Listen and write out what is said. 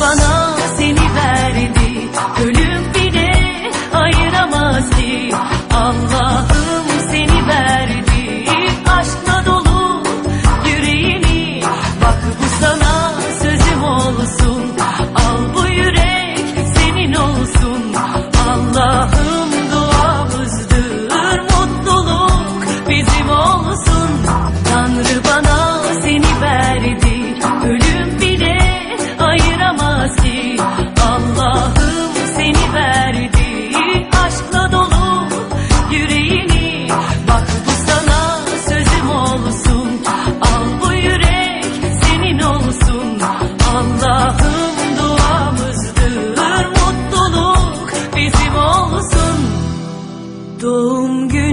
bana seni verdi. Ölüm bile ayıramaz ki. Allah Doğum günü